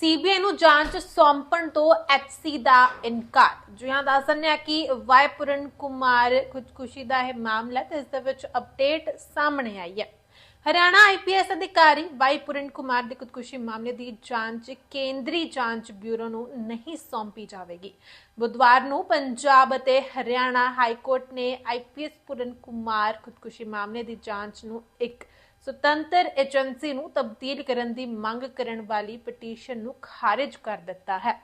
CBI ਨੂੰ ਜਾਂਚ ਸੌਂਪਣ ਤੋਂ ਐਚਸੀ ਦਾ ਇਨਕਾਰ। ਜਿਹਾਂ ਦੱਸਣ ਹੈ ਕਿ ਵਾਇਪੁਰਨ ਕੁਮਾਰ ਖੁਦਕੁਸ਼ੀ ਦਾ ਇਹ ਮਾਮਲਾ ਤੇ ਇਸ ਦੇ ਵਿੱਚ ਅਪਡੇਟ ਸਾਹਮਣੇ ਆਈ ਹੈ। ਹਰਿਆਣਾ ਆਈਪੀਐਸ ਅਧਿਕਾਰੀ ਵਾਈਪੁਰਨ ਕੁਮਾਰ ਦੀ ਖੁਦਕੁਸ਼ੀ ਮਾਮਲੇ ਦੀ ਜਾਂਚ ਕੇਂਦਰੀ ਜਾਂਚ ਬਿਊਰੋ ਨੂੰ ਨਹੀਂ ਸੌਂਪੀ ਜਾਵੇਗੀ। ਬੁੱਧਵਾਰ ਨੂੰ ਪੰਜਾਬ ਅਤੇ ਹਰਿਆਣਾ ਹਾਈ ਕੋਰਟ ਨੇ ਆਈਪੀਐਸ ਪੁਰਨ ਕੁਮਾਰ ਖੁਦਕੁਸ਼ੀ ਮਾਮਲੇ ਦੀ ਜਾਂਚ ਨੂੰ ਇੱਕ ਸੁਤੰਤਰ ਏਜੰਸੀ ਨੂੰ ਤਬਦੀਲ ਕਰਨ ਦੀ ਮੰਗ ਕਰਨ ਵਾਲੀ ਪਟੀਸ਼ਨ ਨੂੰ ਖਾਰਜ ਕਰ ਦਿੱਤਾ ਹੈ।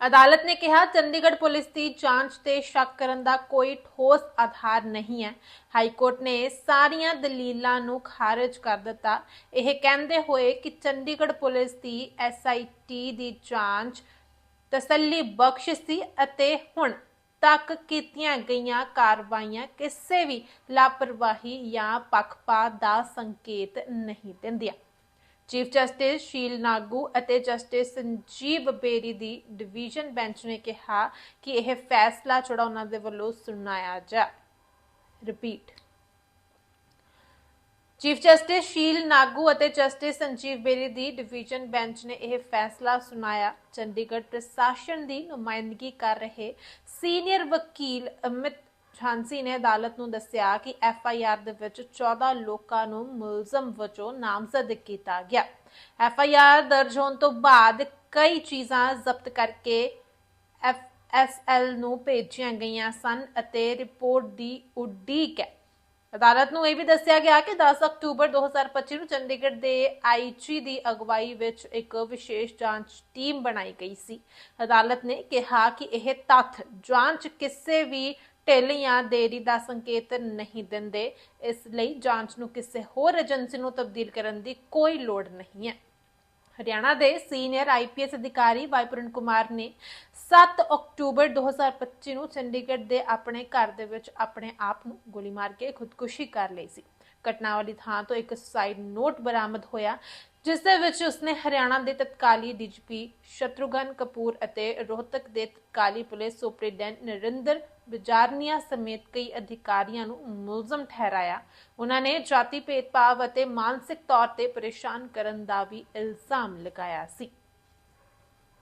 ਅਦਾਲਤ ਨੇ ਕਿਹਾ, ਚੰਡੀਗੜ੍ਹ ਪੁਲਿਸ ਦੀ ਜਾਂਚ ਤੇ ਸ਼ੱਕ ਕਰਨ ਦਾ ਕੋਈ ਠੋਸ ਆਧਾਰ ਨਹੀਂ ਹੈ। ਹਾਈ ਕੋਰਟ ਨੇ ਸਾਰੀਆਂ ਦਲੀਲਾਂ ਨੂੰ ਖਾਰਜ ਕਰ ਦਿੱਤਾ। ਇਹ ਕਹਿੰਦੇ ਹੋਏ ਕਿ ਚੰਡੀਗੜ੍ਹ ਪੁਲਿਸ ਦੀ ਐਸਆਈਟੀ ਦੀ ਜਾਂਚ ਤਸੱਲੀ ਬਖਸ਼ ਸੀ ਅਤੇ ਹੁਣ ਤੱਕ ਕੀਤੀਆਂ ਗਈਆਂ ਕਾਰਵਾਈਆਂ ਕਿਸੇ ਵੀ ਲਾਪਰਵਾਹੀ ਜਾਂ ਪੱਖਪਾਤ ਦਾ ਸੰਕੇਤ ਨਹੀਂ ਦਿੰਦੀਆਂ। ਚੀਫ ਜਸਟਿਸ ਸ਼ੀਲ ਨਾਗੂ ਅਤੇ ਜਸਟਿਸ ਸੰਜੀਵ ਬੇਰੀ ਦੀ ਡਿਵੀਜ਼ਨ ਬੈਂਚ ਨੇ ਕਿਹਾ ਕਿ ਇਹ ਫੈਸਲਾ ਜਿਹੜਾ ਉਹਨਾਂ ਦੇ ਵੱਲੋਂ ਸੁਣਾਇਆ ਜਾ repeat. Chief justice Sheel Nagu ਅਤੇ ਜਸਟਿਸ ਸੰਜੀਵ ਬੇਰੀ ਦੀ ਡਿਵੀਜ਼ਨ ਬੈਂਚ ਨੇ ਇਹ ਫੈਸਲਾ ਸੁਣਾਇਆ। ਚੰਡੀਗੜ੍ਹ ਪ੍ਰਸ਼ਾਸਨ ਦੀ ਨੁਮਾਇੰਦਗੀ ਕਰ ਰਹੇ ਸੀਨੀਅਰ ਵਕੀਲ ਅਮਿਤ ਝਾਂਸੀ ਨੇ ਅਦਾਲਤ ਨੂੰ ਦੱਸਿਆ ਕਿ ਐਫ ਆਈ ਆਰ ਦੇ ਵਿੱਚ 14 ਲੋਕਾਂ ਨੂੰ ਮੁਲਜ਼ਮ ਵਜੋਂ ਨਾਮਜ਼ਦ ਕੀਤਾ ਗਿਆ। ਐਫ ਆਈ ਆਰ ਦਰਜ ਹੋਣ ਤੋਂ ਬਾਅਦ ਕਈ ਚੀਜ਼ਾਂ ਜ਼ਬਤ ਕਰਕੇ ਐਫ ਐਸ ਐਲ ਨੂੰ ਭੇਜੀਆਂ ਗਈਆਂ ਸਨ ਅਤੇ ਰਿਪੋਰਟ ਦੀ ਉਡੀਕ ਹੈ। ਅਦਾਲਤ ਨੂੰ ਇਹ ਵੀ ਦੱਸਿਆ ਗਿਆ ਕਿ 10 ਅਕਤੂਬਰ 2025 ਨੂੰ ਚੰਡੀਗੜ੍ਹ ਦੇ ਆਈਜੀ ਦੀ ਅਗਵਾਈ ਵਿੱਚ ਇੱਕ ਵਿਸ਼ੇਸ਼ ਜਾਂਚ ਟੀਮ ਬਣਾਈ ਗਈ ਸੀ। ਅਦਾਲਤ ਨੇ ਕਿਹਾ ਕਿ ਇਹ ਤੱਥ ਜਾਂਚ ਕਿਸੇ ਵੀ ਢਿੱਲ ਜਾਂ ਦੇਰੀ ਦਾ ਸੰਕੇਤ ਨਹੀਂ ਦਿੰਦੇ। ਇਸ ਲਈ ਜਾਂਚ ਨੂੰ ਕਿਸੇ ਹੋਰ ਏਜੰਸੀ ਨੂੰ ਤਬਦੀਲ ਕਰਨ ਦੀ ਕੋਈ ਲੋੜ ਨਹੀਂ ਹੈ। ਹਰਿਆਣਾ ਦੇ ਸੀਨੀਅਰ ਆਈਪੀਐਸ ਅਧਿਕਾਰੀ ਵਾਈਪੁਰਨ ਕੁਮਾਰ ਨੇ 7 ਅਕਤੂਬਰ 2025 ਨੂੰ ਚੰਡੀਗੜ੍ਹ ਦੇ ਆਪਣੇ ਘਰ ਦੇ ਵਿੱਚ ਆਪਣੇ ਆਪ ਨੂੰ ਗੋਲੀ ਮਾਰ ਕੇ ਖੁਦਕੁਸ਼ੀ ਕਰ ਲਈ ਸੀ। ਘਟਨਾ ਵਾਲੀ ਥਾਂ ਤੋਂ ਇੱਕ ਸੁਸਾਈਡ ਨੋਟ ਬਰਾਮਦ ਹੋਇਆ ਜਿਸ ਦੇ ਵਿੱਚ ਉਸਨੇ ਹਰਿਆਣਾ ਦੇ ਤਤਕਾਲੀ ਡੀਜੀਪੀ ਸ਼ਤਰੂਘਨ ਕਪੂਰ ਅਤੇ ਰੋਹਤਕ ਦੇ ਤਤਕਾਲੀ ਪੁਲਿਸ ਸੁਪਰੀਡੈਂਟ ਨਰਿੰਦਰ ਬਿਜਾਰਨੀਆ ਸਮੇਤ ਕਈ ਅਧਿਕਾਰੀਆਂ ਨੂੰ ਮੁਲਜ਼ਮ ਠਹਿਰਾਇਆ। ਉਹਨਾਂ ਨੇ ਜਾਤੀ ਭੇਦਭਾਵ ਅਤੇ ਮਾਨਸਿਕ ਤੌਰ ਤੇ ਪਰੇਸ਼ਾਨ ਕਰਨ ਦਾ ਵੀ ਇਲਜ਼ਾਮ ਲਗਾਇਆ ਸੀ।